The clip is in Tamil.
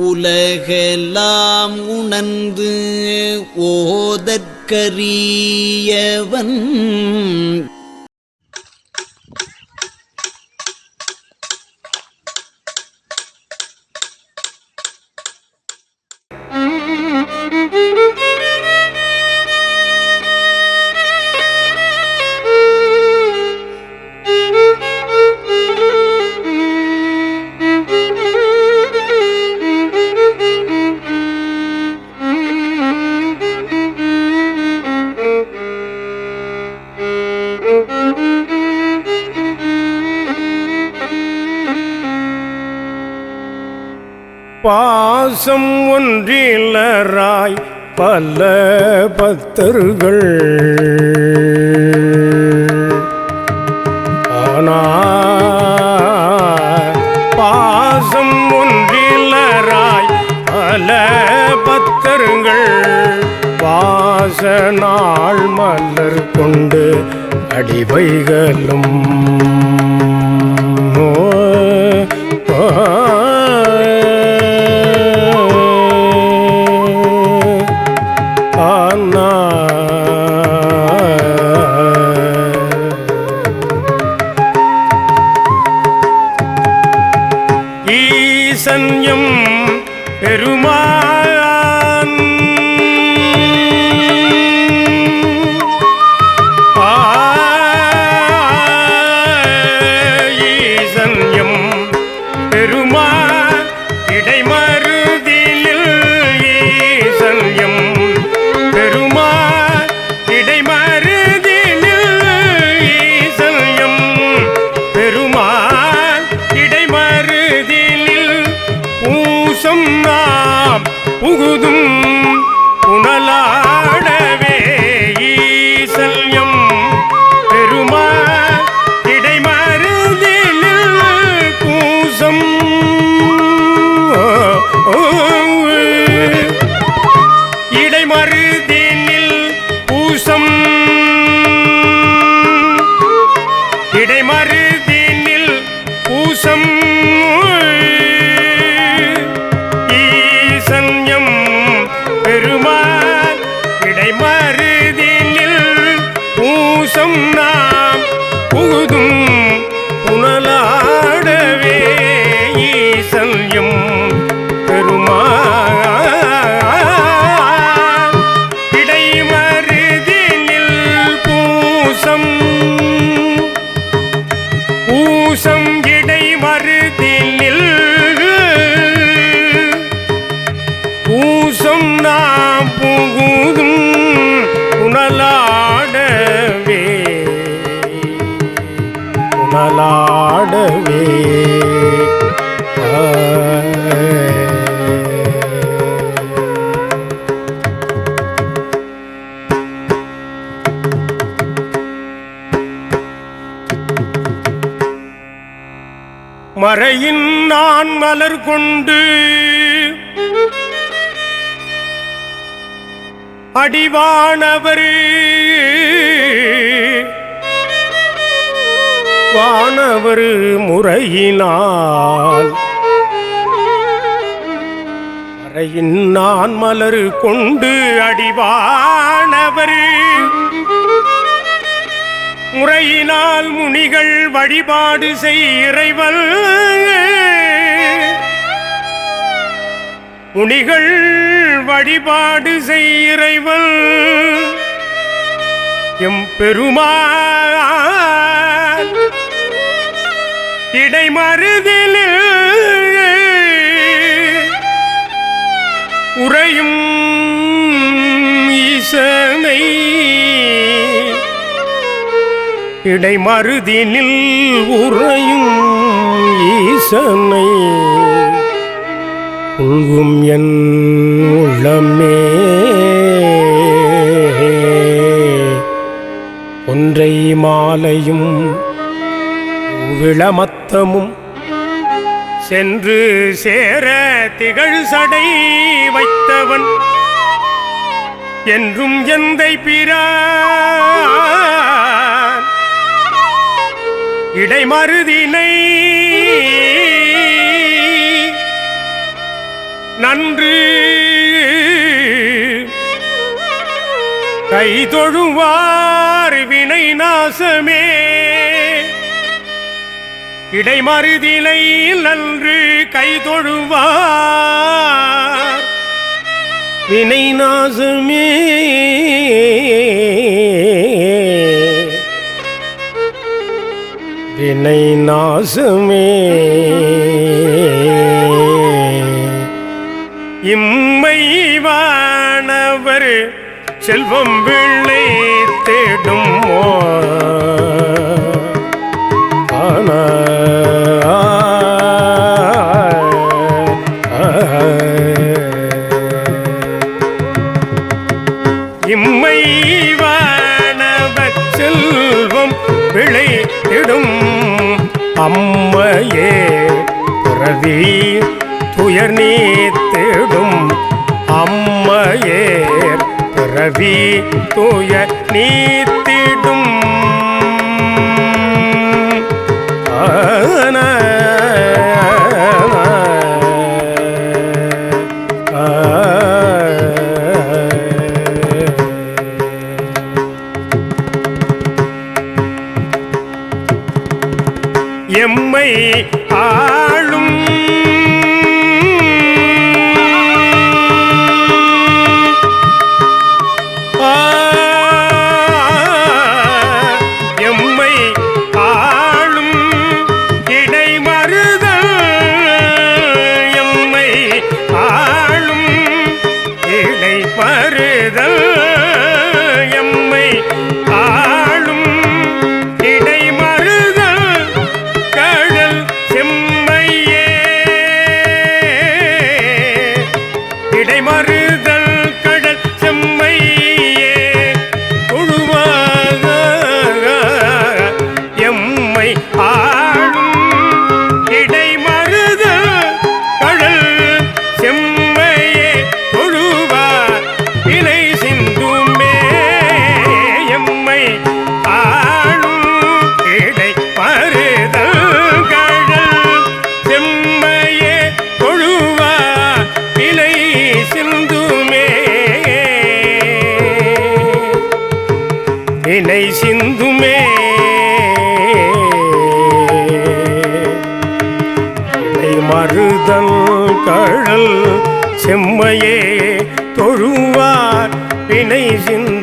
உலகெல்லாம் உணர்ந்து ஓதற்கரியவன் பாசம் ஒன்றிலராய் பல பக்தர்கள். ஆனால் பாசம் ஒன்றிலராய் பல பக்தர்கள். வாச நாள் மலர் கொண்டு அடிவைகளும் பெருமாள். புகுதும். பூசம் மறையின் நான் மலர் கொண்டு அடிவானவர். வானவர் முறையினால் மறையின் நான் மலர் கொண்டு அடிவானவர். முறையினால் முனிகள் வழிபாடு செய் இறைவல் முனிகள் வழிபாடு செய் இறைவல் எம் பெருமா இடைமருதில் இடைமருதினில் உறையும் ஈசனை. உங்கும் என் உள்ளமே. ஒன்றை மாலையும் விளமத்தமும் சென்று சேர திகழ் சடை வைத்தவன் என்றும் எந்தை பிறா இடைமருதினை நன்று கை தொழுவார் வினை நாசமே. இடைமருதினை நன்று கை தொழுவார் வினை நாசமே. என்னை நாசமே. இம்மை வானவர் செல்வம் விளை தேடும் ஆனா துயர் நீத்திடும் அம்மையே பிறவி துயர் நீத்திடும் செம்மையே தொழுவார் வினை சிந்த